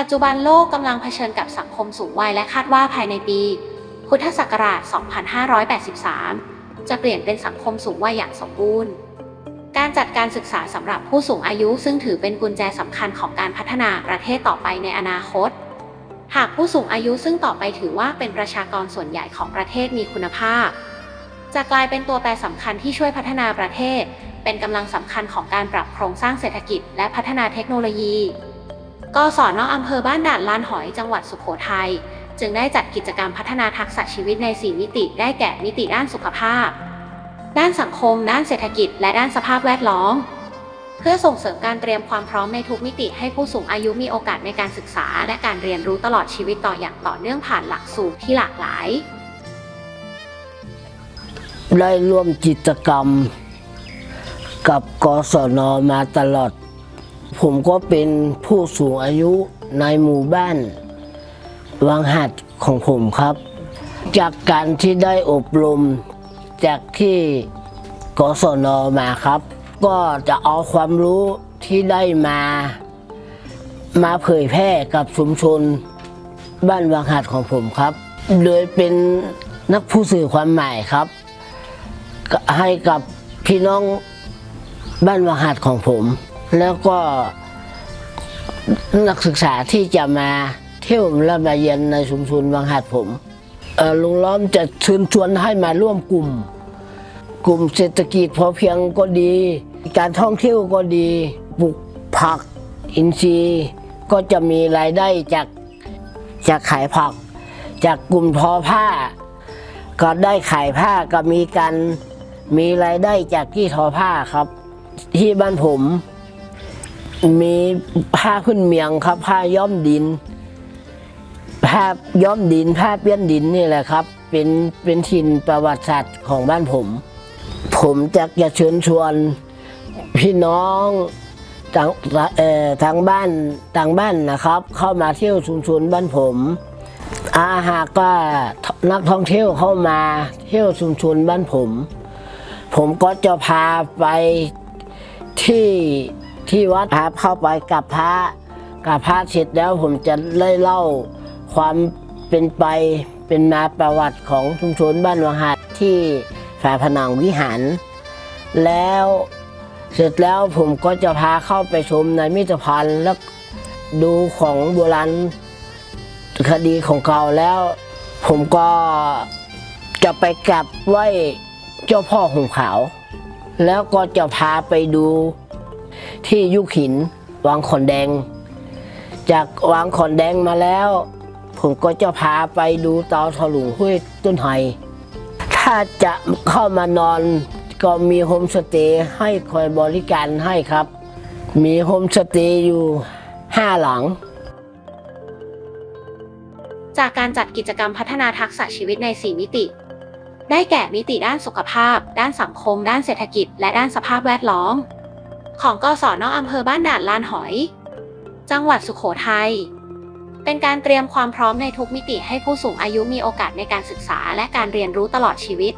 ปัจจุบันโลกกำลังเผชิญกับสังคมสูงวัยและคาดว่าภายในปี พุทธศักราช 2583 จะเปลี่ยนเป็นสังคมสูงวัยอย่างสมบูรณ์ การจัดการศึกษาสำหรับผู้สูงอายุซึ่งถือเป็นกุญแจสำคัญของการพัฒนาประเทศต่อไปในอนาคต หากผู้สูงอายุซึ่งต่อไปถือว่าเป็นประชากรส่วนใหญ่ของประเทศมีคุณภาพ จะกลายเป็นตัวแปรสำคัญที่ช่วยพัฒนาประเทศ เป็นกำลังสำคัญของการปรับโครงสร้างเศรษฐกิจ และพัฒนาเทคโนโลยี กศนอำเภอบ้านด่านลานหอยจังหวัดสุโขทัยจึงได้จัดกิจกรรมพัฒนาทักษะชีวิตใน 4 มิติได้แก่มิติด้านสุขภาพ ด้านสังคม ด้านเศรษฐกิจ และด้านสภาพแวดล้อม เพื่อส่งเสริมการเตรียมความพร้อมในทุกมิติให้ผู้สูงอายุมีโอกาสในการศึกษา และการเรียนรู้ตลอดชีวิตต่ออย่างต่อเนื่องผ่านหลักสูตรที่หลากหลาย ได้ร่วมกิจกรรม กับกศนมาตลอด ผมก็เป็นผู้สูงอายุในหมู่บ้านวังหัดของผมครับ จากการที่ได้อบรมจากที่กศนมาครับ ก็จะเอาความรู้ที่ได้มา มาเผยแพร่กับชุมชน บ้านวังหัดของผมครับ โดยเป็นนักผู้สื่อความหมายครับ ให้กับพี่น้องบ้านวังหัดของผม แล้วก็นักศึกษาที่จะมาเที่ยวและมาเรียนในชุมชนวังหัดผมลุงล้อมจะเชิญชวนให้มาร่วมกลุ่ม กลุ่มเศรษฐกิจพอเพียงก็ดี การท่องเที่ยวก็ดีปลูกผักอินทรีย์ก็จะมีรายได้จากจากขายผัก จากกลุ่มทอผ้า ก็ได้ขายผ้าก็มีการมีรายได้จากที่ทอผ้าครับ ที่บ้านผม มีผ้าพื้นเมียงครับ ผ้าย้อมดิน ผ้าย้อมดิน ผ้าเปี้ยนดินนี่แหละครับ เป็นเป็นถิ่นประวัติศาสตร์ของบ้านผม ผมจะจะเชิญชวนพี่น้องทางเอ่อทางบ้านทางบ้านนะครับ เข้ามาเที่ยวชุมชนบ้านผมอาหากว่านักท่องเที่ยวเข้ามาเที่ยวชุมชนบ้านผม ผมก็จะพาไปที่ ที่วัดพาเข้าไปกับพระกับพระเสร็จแล้วผมจะได้เล่าความเป็นไปเป็นมาประวัติของชุมชนบ้านวังหัดที่ฝาผนังวิหาร แล้วเสร็จแล้วผมก็จะพาเข้าไปชมในมิตรพันธ์แล้วดูของโบราณคดีของเก่าแล้ว ผมก็จะไปกราบไหว้เจ้าพ่อหงขาว แล้วก็จะพาไปดู ที่ยุคหินวังขอนแดง จากวังขอนแดงมาแล้ว ผมก็จะพาไปดูเตาถลุงห้วยต้นไฮถ้าจะเข้ามานอนก็มีโฮมสเตย์ให้คอยบริการให้ครับ มีโฮมสเตย์อยู่ห้าหลัง จากการจัดกิจกรรมพัฒนาทักษะชีวิตใน 4 มิติ ได้แก่มิติด้านสุขภาพ ด้านสังคม ด้านเศรษฐกิจ และด้านสภาพแวดล้อม ของกศนอำเภอบ้านด่านลานหอย จังหวัดสุขโขทัย เป็นการเตรียมความพร้อมในทุกมิติให้ผู้สูงอายุมีโอกาสในการศึกษาและการเรียนรู้ตลอดชีวิต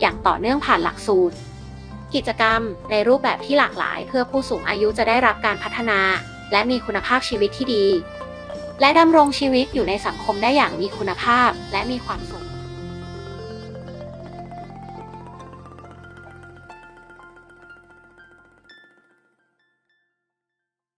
อย่างต่อเนื่องผ่านหลักสูตร กิจกรรมในรูปแบบที่หลากหลาย เพื่อผู้สูงอายุจะได้รับการพัฒนา และมีคุณภาพชีวิตที่ดี และดำรงชีวิตอยู่ในสังคมได้อย่างมีคุณภาพและมีความสุข